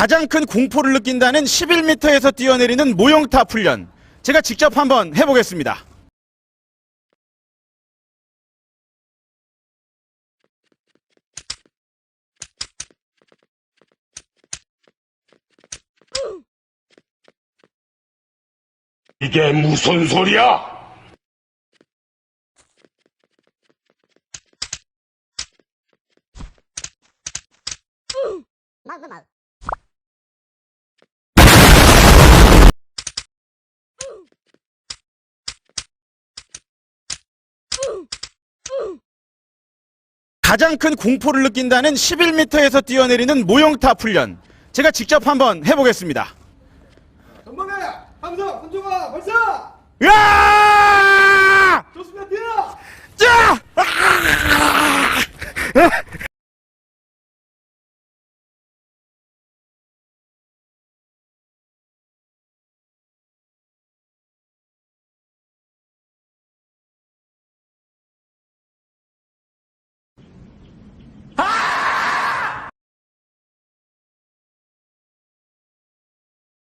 가장 큰 공포를 느낀다는 11m에서 뛰어내리는 모형탑 훈련. 제가 직접 한번 해보겠습니다. 이게 무슨 소리야? 가장 큰 공포를 느낀다는 11m에서 뛰어내리는 모형탑 훈련. 제가 직접 한번 해보겠습니다. 전방에 함성, 한종아, 발사! 으아! 좋습니다, 뛰어! 자! 아!